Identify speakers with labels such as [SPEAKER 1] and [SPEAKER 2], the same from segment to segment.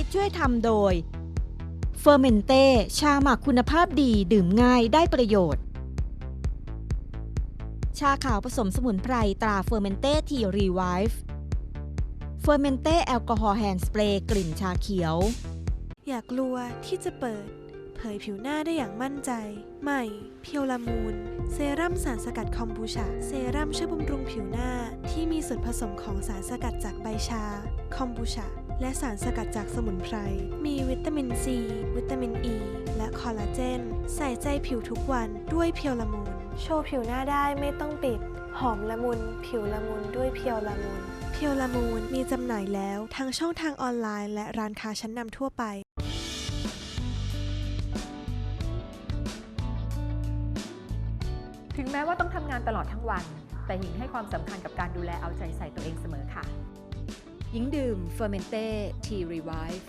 [SPEAKER 1] คิดช่วยทำโดยเฟอร์เมนเต้ชาหมักคุณภาพดีดื่มง่ายได้ประโยชน์ ชาขาวผสมสมุนไพรตราเฟอร์เมนเต้ทีรีไวฟ์เฟอร์เมนเต้แอลกอฮอล์แฮนด์สเปรย์กลิ่นชาเขียว
[SPEAKER 2] อย่ากลัวที่จะเปิด เผยผิวหน้าได้อย่างมั่นใจ ใหม่ เพียวลามูนเซรั่มสารสกัดคอมบูชา เซรั่มช่วยบำรุงผิวหน้าที่มีส่วนผสมของสารสกัดจากใบชา คอมบูชา และสารสกัดจากสมุนไพร มีวิตามินซี วิตามินอ e, ีและคอลลาเจน ใส่ใจผิวทุกวันด้วยเพียวละมุน โชว์ผิวหน้าได้ไม่ต้องปิด หอมละมุน ผิวละมุนด้วยเพียวละมุน เพียวละมูนมีจำหน่ายแล้วทั้งช่องทางออนไลน์และร้านค้าชั้นนำทั่วไป
[SPEAKER 3] ถึงแม้ว่าต้องทำงานตลอดทั้งวัน แต่หญิงให้ความสำคัญกับการดูแลเอาใจใส่ตัวเองเสมอค่ะ หญิงดื่มเฟอร์เมนเต้ทีรีไวฟ์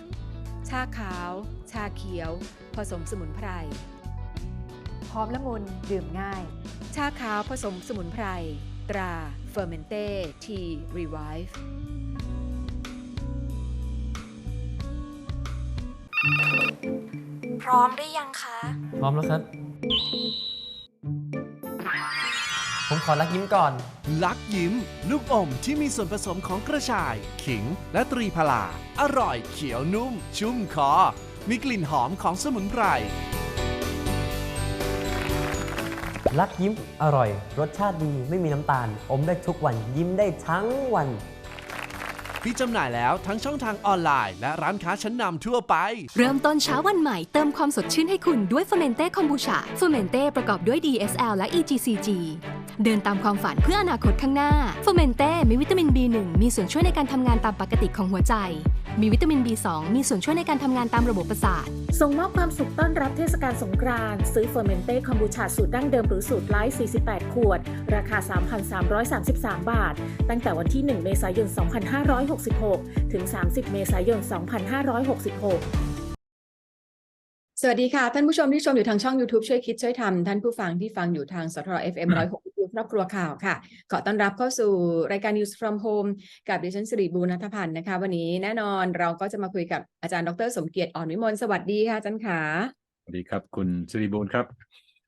[SPEAKER 3] ชาขาว ชาเขียว ผสมสมุนไพรหอมละมุนดื่มง่าย ชาขาวผสมสมุนไพร ตราเฟอร์เมนเต้ทีรีไวฟ์
[SPEAKER 2] พร้อมหรือยังคะ
[SPEAKER 4] พร้อมแล้วครับผมข อรักยิ้มก่อน
[SPEAKER 5] ลักยิ้ม ลูกอมที่มีส่วนผสมของกระชาย ขิง และตรีพลา อร่อยเขียวนุ่ม ชุ่มคอ มีกลิ่นหอมของสมุนไพร
[SPEAKER 4] รักยิ้มอร่อย รสชาติดีไม่มีน้ำตาล อมได้ทุกวันยิ้มได้ทั้งวัน
[SPEAKER 5] ที่จำหน่ายแล้วทั้งช่องทางออนไลน์ และร้านค้าชั้นนำทั่วไป
[SPEAKER 6] เริ่มต้นเช้าวันใหม่เติมความสดชื่นให้คุณด้วยเฟอร์เมนเต้คอมบูชาเฟอร์เมนเต้ประกอบด้วย DSL และ EGCG เดินตามความฝันเพื่ออนาคตข้างหน้าเฟอร์เมนเต้มีวิตามิน B1 มีส่วนช่วยในการทำงานตามปกติของหัวใจ มีวิตามิน B2 มีส่วนช่วยในการทำงานตามระบบประสาท
[SPEAKER 7] ส่งมอบความสุขต้อนรับเทศกาลสงกรานต์ซื้อเฟอร์เมนเต้คอมบูชาสูตรดั้งเดิมหรือสูตรไลท์48 ขวด ราคา 3,333 บาท ตั้งแต่วันที่ 1 เมษายน 2566 ถึง 30 เมษายน 2566
[SPEAKER 8] สวัสดีค่ะ ท่านผู้ชมที่ชมอยู่ทางช่อง YouTube ช่วยคิดช่วยทำท่านผู้ฟังที่ฟังอยู่ทางสทร FM 106ค รอบครัวข่าวค่ะ ขอต้อนรับเข้าสู่รายการ News from Home กับดิฉันสิริบูรณัฐพันธ์นะคะ วันนี้แน่นอนเราก็จะมาคุยกับอาจารย์ดร สมเกียรติอ่อนวิมลสวัสดีค่ะอาจารย์ขา
[SPEAKER 9] สวัสดีครับ คุณสิริบูลครับ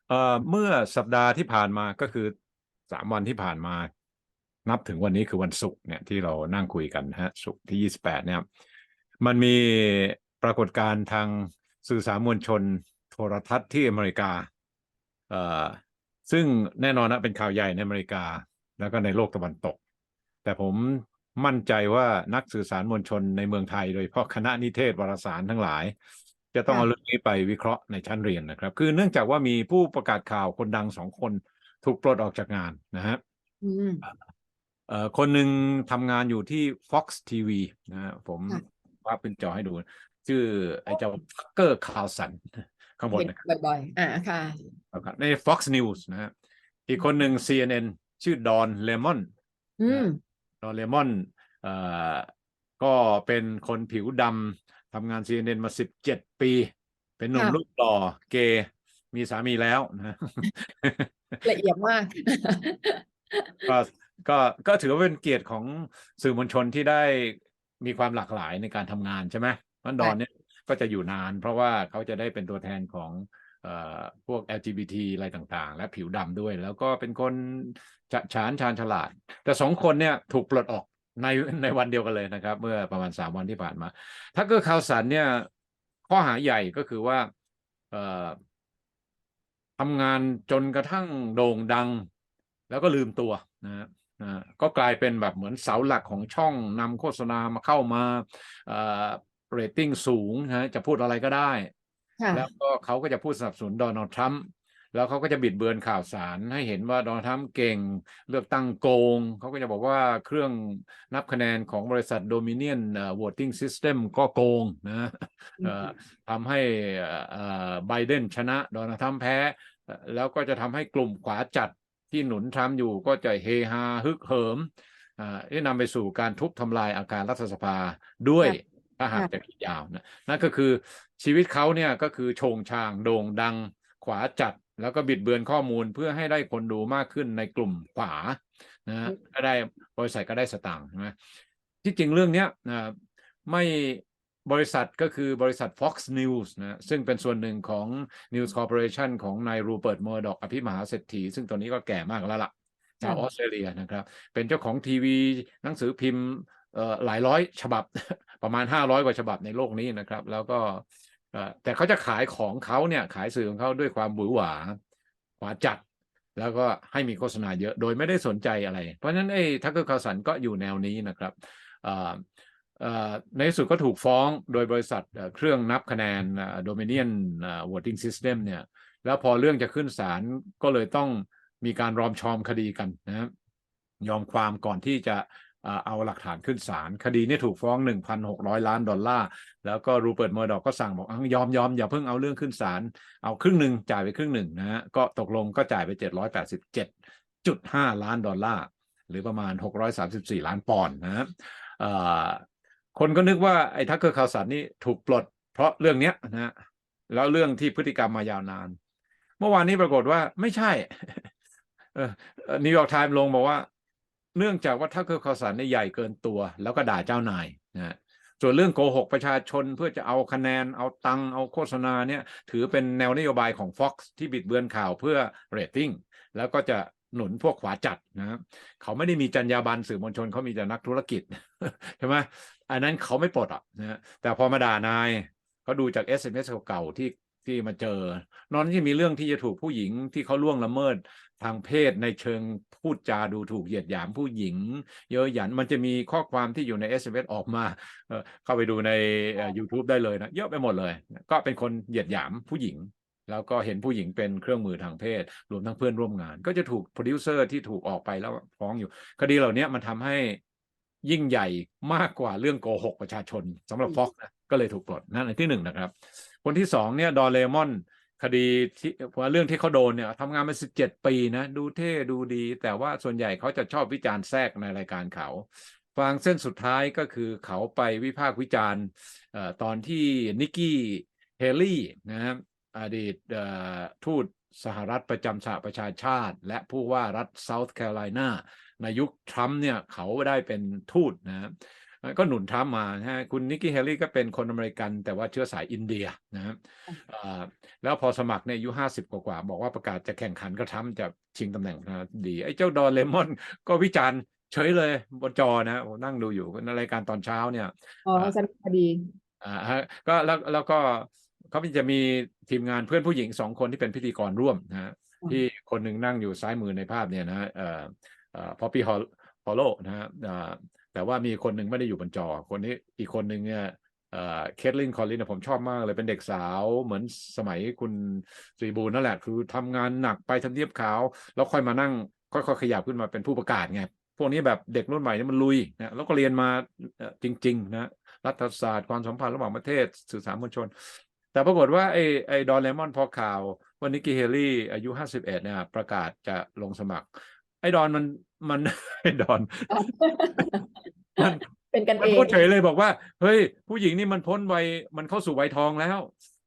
[SPEAKER 9] เอ่อเมื่อสัปดาห์ที่ผ่านมาก็คือสามวันที่ผ่านมา นับถึงวันนี้คือวันศุกร์เนี่ยที่เรานั่งคุยกันฮะศุกร์ที่ยี่สิบแปดเนี่ยมันมีปรากฏการณ์ทางสื่อสารมวลชนโทรทัศน์ที่อเมริกาเอ่อ ซึ่งแน่นอนนะเป็นข่าวใหญ่ในอเมริกา แล้วก็ในโลกตะวันตก แต่ผมมั่นใจว่านักสื่อสารมวลชนในเมืองไทย โดยเฉพาะคณะนิเทศวารสารทั้งหลาย จะต้องเอาเรื่องนี้ไปวิเคราะห์ในชั้นเรียนนะครับ คือเนื่องจากว่ามีผู้ประกาศข่าวคนดังสองคนถูกปลดออกจากงานนะฮะ
[SPEAKER 8] อืม
[SPEAKER 9] เอ่อคนหนึ่งทำงานอยู่ที่ Fox TV นะฮะผม
[SPEAKER 8] ค่ะ
[SPEAKER 9] ว่าเป็นจอให้ดู ชื่อไอ้เจ้าเกอร์คาร์สัน ข้างบน
[SPEAKER 8] เห็น
[SPEAKER 9] นะครับ
[SPEAKER 8] บ่อยๆ อ่าค่ะ
[SPEAKER 9] ครับใน Fox News นะฮะอีกคนหนึ่ง CNN ชื่อดอนเลมอน
[SPEAKER 8] อืม
[SPEAKER 9] ดอนเลมอนเอ่อก็เป็นคนผิวดำทำงาน CNN มา 17 ปี เป็นหนุ่ม
[SPEAKER 8] ค่ะ
[SPEAKER 9] รูปหล่อเกย์มีสามีแล้วนะ
[SPEAKER 8] ละเอียดมาก
[SPEAKER 9] ก็ก็ก็ถือว่าเป็นเกียรติของสื่อมวลชนที่ได้มีความหลากหลายในการทำงานใช่ไหมมันดอนเนี่ย ก็จะอยู่นาน เพราะว่าเขาจะได้เป็นตัวแทนของเอ่อพวก LGBT อะไรต่างๆ และผิวดำด้วย แล้วก็เป็นคนฉะฉานชาญฉลาด แต่สองคนเนี่ยถูกปลดออกในในวันเดียวกันเลยนะครับ เมื่อประมาณสามวันที่ผ่านมาถ้าเกิดข่าวสารเนี่ย ข้อหาใหญ่ก็คือว่าเอ่อทำงานจนกระทั่งโด่งดัง แล้วก็ลืมตัวนะฮะนะฮะก็กลายเป็นแบบเหมือนเสาหลักของช่องนำโฆษณามาเข้ามา เอ่อเรตติ้งสูงนะฮะจะพูดอะไรก็ได้
[SPEAKER 8] ค่ะ
[SPEAKER 9] แล้วก็เขาก็จะพูดสนับสนุนโดนัลด์ทรัมป์แล้วเขาก็จะบิดเบือนข่าวสารให้เห็นว่าโดนัลด์ทรัมป์เก่งเลือกตั้งโกง เขาก็จะบอกว่าเครื่องนับคะแนนของบริษัทโดมิเนียนเอ่อ voting system ก็โกงนะเอ่อทำให้เอ่อไบเดนชนะโดนัลด์ทรัมป์แพ้เอ่อแล้วก็จะทำให้กลุ่มขวาจัดที่หนุนทรัมป์อยู่ก็จะเฮฮาฮึกเหิมอ่าที่นำไปสู่การทุบทำลายอาคารรัฐสภาด้วย ถ้าหาก
[SPEAKER 8] ค่ะ
[SPEAKER 9] จะคิดยาวนะนั่นก็คือชีวิตเขาเนี่ยก็คือโชงชางโด่งดังขวาจัดแล้วก็บิดเบือนข้อมูลเพื่อให้ได้คนดูมากขึ้นในกลุ่มขวานะฮะก็ได้บริษัทก็ได้สตางค์ใช่ไหมที่จริงเรื่องเนี้ยนะไม่บริษัทก็คือบริษัท Fox News นะซึ่งเป็นส่วนหนึ่งของ News Corporation ของนายรูเปิร์ตเมอร์ดอกอภิมหาเศรษฐี ซึ่งตอนนี้ก็แก่มากแล้วล่ะชาวออสเตรเลียนะครับ เป็นเจ้าของทีวีหนังสือพิมพ์เอ่อหลายร้อยฉบับ ประมาณ 500 กว่าฉบับในโลกนี้นะครับ แล้วก็แต่เขาจะขายของเขาเนี่ยขายสื่อของเขาด้วยความหวือหวาหวาจัด แล้วก็ให้มีโฆษณาเยอะโดยไม่ได้สนใจอะไร เพราะฉะนั้นไอ้ทักเกอร์คาสันก็อยู่แนวนี้นะครับในที่สุดก็ถูกฟ้องโดยบริษัทเครื่องนับคะแนนโดมิเนียนวอร์ติ้งซิสเต็มเนี่ยแล้วพอเรื่องจะขึ้นศาลก็เลยต้องมีการรอมชอมคดีกันนะยอมความก่อนที่จะ เอาหลักฐานขึ้นศาลคดีนี้ถูกฟ้อง 1,600 ล้านดอลลาร์ แล้วก็รูเปิร์ตเมอร์ดอกก็สั่งบอกอยอมยอมอย่าเพิ่งเอาเรื่องขึ้นศาลเอาครึ่งหนึ่งจ่ายไปครึ่งหนึ่งนะฮะก็ตกลงก็จ่ายไป 787.5 ล้านดอลลาร์ หรือประมาณ 634 ล้านปอนด์นะฮะคนก็นึกว่าไอ้ทักเกอร์คาวสันนี่ถูกปลด เพราะเรื่องเนี้ยนะฮะแล้วเรื่องที่พฤติกรรมมายาวนาน เมื่อวานนี้ปรากฏว่าไม่ใช่นิวยอร์กไทม์ลงบอกว่า เนื่องจากว่าทักเกอร์คาวสันใหญ่เกินตัว แล้วก็ด่าเจ้านายนะส่วนเรื่องโกหกประชาชนเพื่อจะเอาคะแนนเอาตังค์เอาโฆษณาเนี่ยถือเป็นแนวนโยบายของ Fox ที่บิดเบือนข่าวเพื่อเรตติ้งแล้วก็จะหนุนพวกขวาจัดนะเขาไม่ได้มีจรรยาบรรณสื่อมวลชนเขามีแต่นักธุรกิจใช่ไหมอันนั้นเขาไม่ปลดอะนะแต่พอมาด่านายเขาดูจาก SMS เก่าๆที่ที่มาเจอนอกที่มีเรื่องที่จะถูกผู้หญิงที่เขาล่วงละเมิด ทางเพศในเชิงพูดจาดูถูกเหยียดหยามผู้หญิง เยอะหยันมันจะมีข้อความที่อยู่ใน SMS ออกมาเอ่อเข้าไปดูในเอ่อ YouTube ได้เลยนะเยอะไปหมดเลย ก็เป็นคนเหยียดหยามผู้หญิง แล้วก็เห็นผู้หญิงเป็นเครื่องมือทางเพศ รวมทั้งเพื่อนร่วมงาน ก็จะถูกโปรดิวเซอร์ที่ถูกออกไปแล้วฟ้องอยู่ คดีเหล่านี้มันทำให้ยิ่งใหญ่มากกว่าเรื่องโกหกประชาชนสำหรับฟ็อกนะก็เลยถูกปลดนั่นอันที่หนึ่งนะครับ คนที่สองเนี่ยดอเลมอน คดีที่ว่าเรื่องที่เขาโดนเนี่ยทำงานมาสิบเจ็ดปีนะดูเท่ดูดี แต่ว่าส่วนใหญ่เขาจะชอบวิจารณ์แทรกในรายการเขาฟังเส้นสุดท้ายก็คือเขาไปวิพากษ์วิจารณ์ตอนที่นิกกี้เฮลี่นะครับอดีตทูตสหรัฐประจำสหประชาชาติ และผู้ว่ารัฐเซาท์แคโรไลนาในยุคทรัมป์เนี่ยเขาได้เป็นทูตนะครับ ก็หนุนทรัมป์มานะฮะคุณนิกกี้เฮลี่ก็เป็นคนอเมริกันแต่ว่าเชื้อสายอินเดียนะครับอ่าแล้วพอสมัครเนี่ยอายุห้าสิบกว่าๆบอกว่าประกาศจะแข่งขันก็ทรัมป์จะชิงตำแหน่งประธานาธิบดีไอ้เจ้าดอนเลมอนก็วิจารณ์เฉยเลยบนจอนะผมนั่งดูอยู่ในรายการตอนเช้าเนี่ย
[SPEAKER 8] อ๋อสรุปคดี
[SPEAKER 9] อ่าฮะก็แล้วแล้วก็เขาจะมีทีมงานเพื่อนผู้หญิงสองคนที่เป็นพิธีกรร่วมนะฮะ
[SPEAKER 8] อืม
[SPEAKER 9] ที่คนหนึ่งนั่งอยู่ซ้ายมือในภาพเนี่ยนะฮะเอ่อเอ่อพอปี้ฮอลโลนะฮะอ่า แต่ว่ามีคนหนึ่งไม่ได้อยู่บนจอ คนนี้อีกคนหนึ่งเนี่ยเอ่อเคทลินคอลลินผมชอบมากเลยเป็นเด็กสาวเหมือนสมัยคุณสีบูลนั่นแหละ คือทำงานหนักไปทำเนียบขาว แล้วค่อยมานั่ง ค่อยๆขยับขึ้นมาเป็นผู้ประกาศไงพวกนี้แบบเด็กรุ่นใหม่นี่มันลุยนะแล้วก็เรียนมาจริง ๆ นะรัฐศาสตร์ความสัมพันธ์ระหว่างประเทศสื่อสารมวลชน แต่ปรากฏว่าไอ้ไอ้ดอนเลมอนพอข่าวว่านิกกี้เฮลี่อายุห้าสิบเอ็ดเนี่ยประกาศจะลงสมัคร ไอ้ดอนมันมันไอ้ดอนมัน
[SPEAKER 8] เป็นกัน
[SPEAKER 9] มัน
[SPEAKER 8] เอง
[SPEAKER 9] พูดเฉยเลยบอกว่า เฮ้ย ผู้หญิงนี่มันพ้นวัยมันเข้าสู่วัยทองแล้ว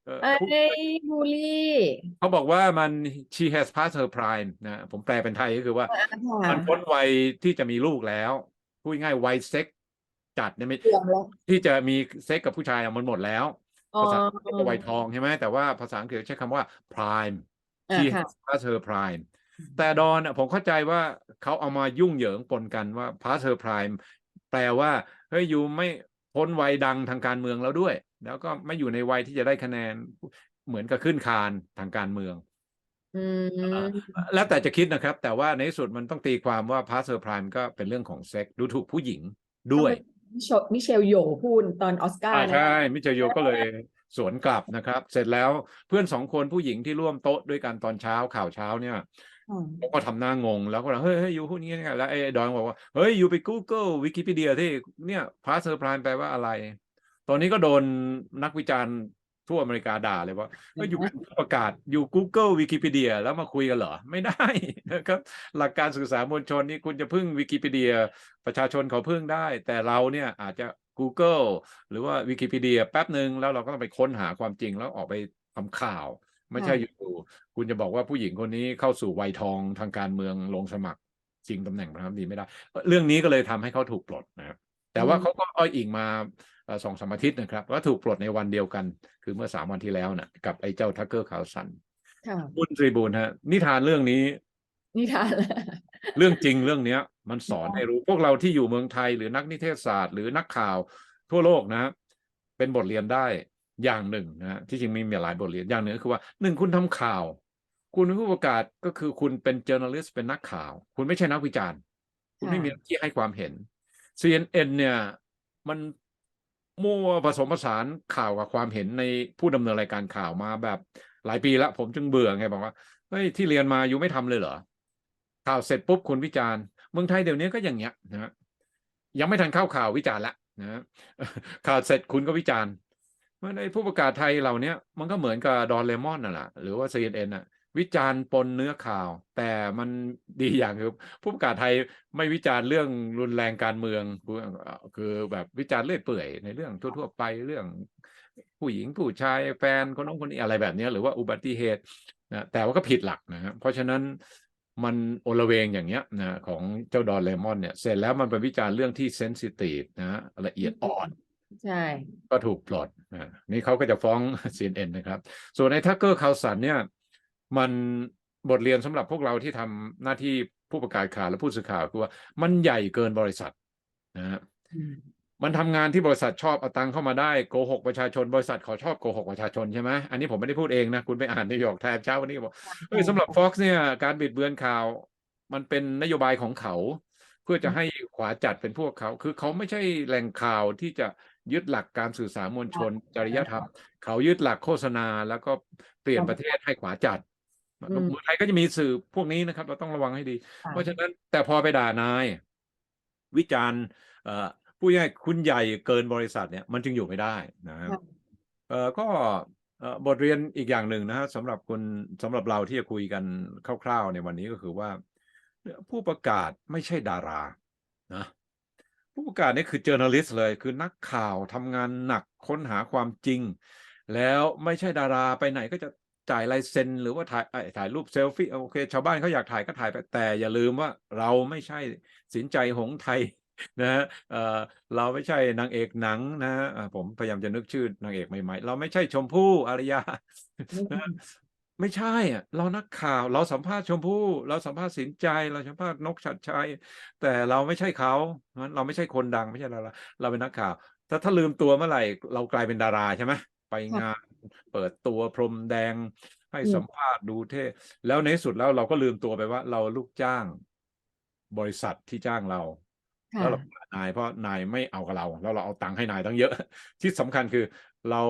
[SPEAKER 9] เอ่อ
[SPEAKER 8] เอ้
[SPEAKER 9] ผู้
[SPEAKER 8] ยบูลลี่
[SPEAKER 9] เขาบอกว่ามัน she has passed her prime นะผมแปลเป็นไทยก็คือว่า
[SPEAKER 8] ค่ะ
[SPEAKER 9] มันพ้นวัยที่จะมีลูกแล้ว พูดง่ายๆวัยเซ็กจัดเนี่ยไม่
[SPEAKER 8] เสื่อมแล้ว
[SPEAKER 9] ที่จะมีเซ็กกับผู้ชายอะมันหมดแล้ว
[SPEAKER 8] อ๋อ
[SPEAKER 9] ภาษาอังกฤษก็วัยทองใช่ไหมแต่ว่าภาษาอังกฤษใช้คำว่า prime
[SPEAKER 8] อ่า
[SPEAKER 9] she
[SPEAKER 8] ค่ะ
[SPEAKER 9] has passed her prime แต่ดอนอะผมเข้าใจว่าเขาเอามายุ่งเหยิงปนกันว่า pass her prime แปลว่าเฮ้ยอยู่ไม่พ้นวัยดังทางการเมืองแล้วด้วย แล้วก็ไม่อยู่ในวัยที่จะได้คะแนนเหมือนกับขึ้นคานทางการเมือง
[SPEAKER 8] อืม
[SPEAKER 9] แล้วแต่จะคิดนะครับ แต่ว่าในที่สุดมันต้องตีความว่า pass her prime ก็เป็นเรื่องของเซ็กดูถูกผู้หญิงด้วย
[SPEAKER 8] มิเชลมิเชลโยพูดตอนออสการ์
[SPEAKER 9] อ่า
[SPEAKER 8] นะ
[SPEAKER 9] ใช่ มิเชลโยก็เลยสวนกลับนะครับ เสร็จแล้วเพื่อนสองคนผู้หญิงที่ร่วมโต๊ะด้วยกันตอนเช้าข่าวเช้าเนี่ย
[SPEAKER 8] อืม
[SPEAKER 9] เขาก็ทำหน้างงแล้วก็บอกเฮ้ยเฮ้ยอยู่พูดอย่างนี้ไงแล้วไอ้ดอนบอกว่าเฮ้ยอยู่ไป Google วิกิพีเดียที่เนี่ย pass her prime แปลว่าอะไร ตอนนี้ก็โดนนักวิจารณ์ทั่วอเมริกาด่าเลยว่าเฮ้ยอยู่เป็นผู้ประกาศอยู่ Google วิกิพีเดียแล้วมาคุยกันเหรอ ไม่ได้นะครับ หลักการสื่อสารมวลชนนี่คุณจะพึ่งวิกิพีเดียประชาชนเขาพึ่งได้ แต่เราเนี่ยอาจจะ Google หรือว่าวิกิพีเดียแป๊บหนึ่งแล้วเราก็ต้องไปค้นหาความจริงแล้วออกไปทำข่าว ไม่ใช่อยู่ๆคุณจะบอกว่าผู้หญิงคนนี้เข้าสู่วัยทองทางการเมืองลงสมัครชิงตำแหน่งประธานาธิบดีไม่ได้ เรื่องนี้ก็เลยทำให้เขาถูกปลดนะครับแต่ว่า
[SPEAKER 8] อืม
[SPEAKER 9] เขาก็อ้อยอิงมาเอ่อสองสามอาทิตย์นะครับว่าถูกปลดในวันเดียวกัน คือเมื่อสามวันที่แล้วนะกับไอ้เจ้าทักเกอร์คาวสัน
[SPEAKER 8] ค่ะ
[SPEAKER 9] คุณตรีบูลฮะ นิทานเรื่องนี้
[SPEAKER 8] นิทานละ
[SPEAKER 9] เรื่องจริงเรื่องเนี้ย มันสอนให้รู้พวกเราที่อยู่เมืองไทยหรือนักนิเทศศาสตร์ หรือนักข่าวทั่วโลกนะ เป็นบทเรียนได้ อย่างหนึ่งนะที่จริงมีมีหลายบทเรียนอย่างหนึ่งก็คือว่าหนึ่งคุณทำข่าว คุณเป็นผู้ประกาศก็คือคุณเป็น journalist เป็นนักข่าว คุณไม่ใช่นักวิจารณ์ คุณไม่มีหน้าที่ให้ความเห็น CNN เนี่ยมันมั่วผสมผสานข่าวกับความเห็นในผู้ดำเนินรายการข่าวมาแบบหลายปีแล้วผมจึงเบื่อไงบอกว่าเฮ้ยที่เรียนมาอยู่ไม่ทำเลยเหรอข่าวเสร็จปุ๊บคุณวิจารณ์เมืองไทยเดี๋ยวนี้ก็อย่างเงี้ยนะยังไม่ทันเข้าข่าววิจารณ์ละนะข่าวเสร็จคุณก็วิจารณ์ ราะในผู้ประกาศไทยเหล่านี้มันก็เหมือนกับดอนเลมอนน่ะแหละหรือว่า CNN น่ะวิจารณ์ปนเนื้อข่าว แต่มันดีอย่างคือผู้ประกาศไทยไม่วิจารณ์เรื่องรุนแรงการเมือง คือแบบวิจารณ์เลื่อยเปื่อยในเรื่องทั่ว ๆ ไปเรื่องผู้หญิงผู้ชายแฟนคนน้นคนนี้อะไรแบบนี้หรือว่าอุบัติเหตุนะแต่ว่าก็ผิดหลักนะฮะเพราะฉะนั้นมันโอลเวงอย่างเงี้ยนะของเจ้าดอนเลมอนเนี่ยเสร็จแล้วมันเป็นวิจารณ์เรื่องที่เซนซิทีฟนะฮะละเอียดอ่อน
[SPEAKER 8] ใช่
[SPEAKER 9] ก็ถูกปลดนะนี่เขาก็จะฟ้อง CNN นะครับ ส่วนในทักเกอร์คาวสันเนี่ย มันบทเรียนสำหรับพวกเราที่ทำหน้าที่ผู้ประกาศข่าวและผู้สื่อข่าวคือว่ามันใหญ่เกินบริษัทนะฮะ
[SPEAKER 8] อืม
[SPEAKER 9] มันทำงานที่บริษัทชอบเอาตังค์เข้ามาได้โกหกประชาชนบริษัทเขาชอบโกหกประชาชนใช่ไหมอันนี้ผมไม่ได้พูดเองนะ คุณไปอ่านนิวยอร์กไทม์เช้าวันนี้บอกเฮ้ยสำหรับ Fox เนี่ยการบิดเบือนข่าว มันเป็นนโยบายของเขา เพื่อจะให้ขวาจัดเป็นพวกเขา คือเขาไม่ใช่แหล่งข่าวที่จะ ยึดหลักการสื่อสารมวลชน จริยธรรม เขายึดหลักโฆษณา แล้วก็เปลี่ยนประเทศให้ขวาจัด
[SPEAKER 8] อืม
[SPEAKER 9] เมืองไทยก็จะมีสื่อพวกนี้นะครับ เราต้องระวังให้ดี
[SPEAKER 8] ค่ะ
[SPEAKER 9] เพราะฉะนั้นแต่พอไปด่านาย วิจารณ์เอ่อผู้ง่ายๆคุณใหญ่เกินบริษัทเนี่ยมันจึงอยู่ไม่ได้นะครับ
[SPEAKER 8] ค่ะ
[SPEAKER 9] เอ่อก็เอ่อบทเรียนอีกอย่างหนึ่งนะฮะสำหรับคนสำหรับเราที่จะคุยกันคร่าว ๆ ในวันนี้ก็คือว่า ผู้ประกาศไม่ใช่ดารานะ ผู้ประกาศนี่คือ journalist เลยคือนักข่าวทำงานหนักค้นหาความจริง แล้วไม่ใช่ดาราไปไหนก็จะจ่ายลายเซ็นหรือว่าถ่ายถ่ายรูปเซลฟี่โอเค ชาวบ้านเขาอยากถ่ายก็ถ่ายไปแต่อย่าลืมว่าเราไม่ใช่สินใจหงส์ไทยนะฮะเออเราไม่ใช่นางเอกหนังนะฮะผมพยายามจะนึกชื่อนางเอกใหม่ๆ เราไม่ใช่ชมพู่อารยา ไม่ใช่อะเรานักข่าวเราสัมภาษณ์ชมพู่ เราสัมภาษณ์สินใจเราสัมภาษณ์นกชัดชัย แต่เราไม่ใช่เขางั้นเราไม่ใช่คนดังไม่ใช่ดาราเราเป็นนักข่าวถ้าถ้าลืมตัวเมื่อไหร่ เรากลายเป็นดาราใช่ไหมไปงานเปิดตัวพรมแดง ให้
[SPEAKER 8] อืม
[SPEAKER 9] สัมภาษณ์ดูเท่แล้วในที่สุดแล้วเราก็ลืมตัวไปว่า เราลูกจ้าง บริษัทที่จ้างเรา
[SPEAKER 8] ค่ะ
[SPEAKER 9] แล้วเราด่านายเพราะนายไม่เอากับเรา แล้วเราเอาตังค์ให้นายตั้งเยอะ ที่สำคัญคือเรา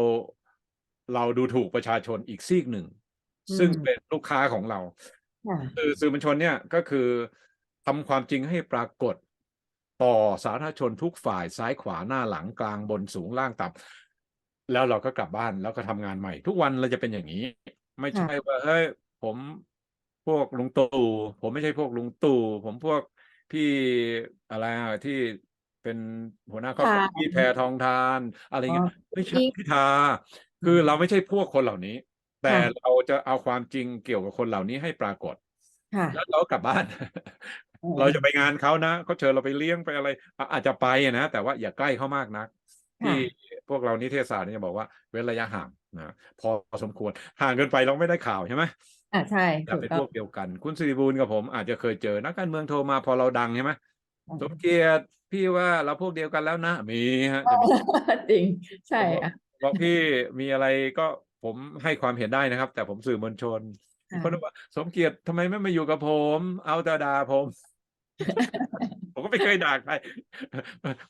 [SPEAKER 9] เราดูถูกประชาชนอีกซีกหนึ่ง ซึ่ง
[SPEAKER 8] อืม
[SPEAKER 9] เป็นลูกค้าของเรา
[SPEAKER 8] ค่ะ
[SPEAKER 9] สื่อสื่อมวลชนเนี่ยก็คือทำความจริงให้ปรากฏต่อสาธารณชนทุกฝ่ายซ้ายขวาหน้าหลังกลางบนสูงล่างต่ำแล้วเราก็กลับบ้านแล้วก็ทำงานใหม่ ทุกวันเราจะเป็นอย่างนี้ ไม่ใช่ว่าเฮ้ยผมพวกลุงตู่ผมไม่ใช่พวกลุงตู่ผมพวกพี่อะไรอะที่เป็นหัวหน้าครอบครัว
[SPEAKER 8] ค่ะ
[SPEAKER 9] พี่แพทองทาน อะไรเงี้ย
[SPEAKER 8] อ๋อ
[SPEAKER 9] ไม่ใช่
[SPEAKER 8] พี่
[SPEAKER 9] พิธาคือเราไม่ใช่พวกคนเหล่านี้ แต่
[SPEAKER 8] ค่ะ
[SPEAKER 9] เราจะเอาความจริงเกี่ยวกับคนเหล่านี้ให้ปรากฏ
[SPEAKER 8] ค่ะ
[SPEAKER 9] แล้วเราก็กลับบ้าน
[SPEAKER 8] อ๋อ
[SPEAKER 9] เราจะไปงานเขานะเขาเชิญเราไปเลี้ยงไปอะไรอะอาจจะไปอะนะแต่ว่าอย่าใกล้เขามากนัก
[SPEAKER 8] ค่ะ
[SPEAKER 9] ที่พวกเรานิเทศศาสตร์เนี่ยบอกว่าเว้นระยะห่างนะพอสมควรห่างเกินไปเราไม่ได้ข่าวใช่ไหม
[SPEAKER 8] อ่าใช่
[SPEAKER 9] อย่า
[SPEAKER 8] ถูก
[SPEAKER 9] เป็น
[SPEAKER 8] ต้
[SPEAKER 9] พ
[SPEAKER 8] อ
[SPEAKER 9] ว
[SPEAKER 8] ง
[SPEAKER 9] กเดียวกัน คุณสิริบูลกับผมอาจจะเคยเจอนักการเมืองโทรมาพอเราดังใช่ไหม
[SPEAKER 8] อืม
[SPEAKER 9] สมเกียรติพี่ว่าเราพวกเดียวกันแล้วนะมีฮะจะมี
[SPEAKER 8] จริงใช่อะ
[SPEAKER 9] บอกพี่มีอะไรก็ ผมให้ความเห็นได้นะครับ แต่ผมสื่อมวลชน
[SPEAKER 8] ค่ะ
[SPEAKER 9] คนบอกว่าสมเกียรติทำไมไม่มาอยู่กับผม เอาแต่ด่าผม ผมก็ไม่เคยด่าใคร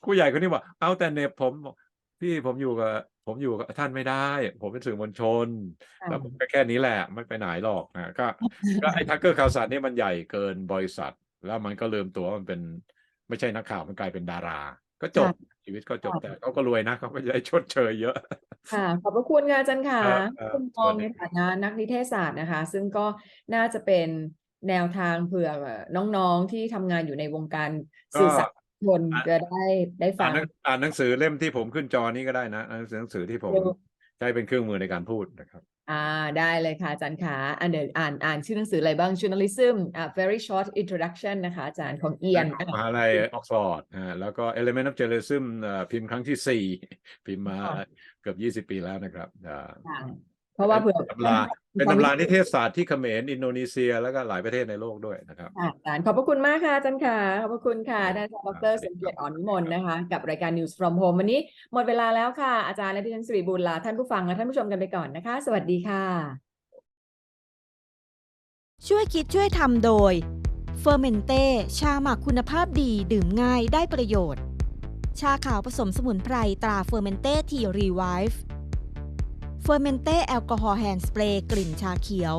[SPEAKER 9] ครูใหญ่คนนี้บอกเอาแต่เหน็บผมบอกพี่ผมอยู่กับผมอยู่กับท่านไม่ได้ ผมเป็นสื่อมวลชน
[SPEAKER 8] ค่ะ
[SPEAKER 9] แล้วผมก็แค่นี้แหละไม่ไปไหนหรอกนะก็ก็ไอ้ทักเกอร์ข่าวสารนี่มันใหญ่เกินบริษัท แล้วมันก็ลืมตัวว่ามันเป็น ไม่ใช่นักข่าวมันกลายเป็นดารา ก็จบชีวิตก็จบ
[SPEAKER 8] ค่ะ
[SPEAKER 9] แต่เขาก็รวยนะเขาก็จะได้ชดเชยเยอะ
[SPEAKER 8] ค่ะ ขอบพระคุณค่ะอาจารย์ค่ะ
[SPEAKER 9] ครับครับ
[SPEAKER 8] คุณมอง
[SPEAKER 9] สวัสดี
[SPEAKER 8] ในฐานะนักนิเทศศาสตร์นะคะ ซึ่งก็น่าจะเป็นแนวทางเผื่อน้องๆที่ทำงานอยู่ในวงการสื่อสารมวลชน
[SPEAKER 9] อะ
[SPEAKER 8] จะได้ได้ฟั
[SPEAKER 9] อ่าน
[SPEAKER 8] ง
[SPEAKER 9] หนังอ่านหนังสือเล่มที่ผมขึ้นจอนี้ก็ได้นะหนังสือหนังสือที่ผม
[SPEAKER 8] เร็ว
[SPEAKER 9] ใช้เป็นเครื่องมือในการพูดนะครับ
[SPEAKER 8] อ่าได้เลยค่ะอาจารย์ขาอันเดี๋ยวอ่านอ่านชื่อหนังสืออะไรบ้าง journalism อ่า very short introduction นะคะอาจารย์ของเอียน
[SPEAKER 9] มหาลัยออกซฟอร์ดอ่าแล้วก็ Element of Journalism เอ่อพิมพ์ครั้งที่สี่พิมพ์มาเกือบยี่สิบปีแล้วนะครับอ่า
[SPEAKER 8] ค่ะ เพราะว่าเผื่อ
[SPEAKER 9] เป็นตำราเป็นตำรานิเทศศาสตร์ที่เขมรอินโดนีเซียแล้วก็หลายประเทศในโลกด้วยนะครับ
[SPEAKER 8] ค่ะอาจารย์ขอบพระคุณมากค่ะอาจารย์ค่ะ ขอบพระคุณค่ะท่านอาจารย์ดรสมเกียรติอ่อนวิมลนะคะ กับรายการ News from Home วันนี้หมดเวลาแล้วค่ะ อาจารย์และดิฉันสิริบุญลาท่านผู้ฟังและท่านผู้ชมกันไปก่อนนะคะ สวัสดีค่ะ
[SPEAKER 1] ช่วยคิดช่วยทำโดยเฟอร์เมนเต้ชาหมักคุณภาพดีดื่มง่ายได้ประโยชน์ ชาขาวผสมสมุนไพรตราเฟอร์เมนเต้ทีรีไวฟ์ เฟอร์เมนเต้แอลกอฮอล์แฮนด์สเปรย์กลิ่นชาเขียว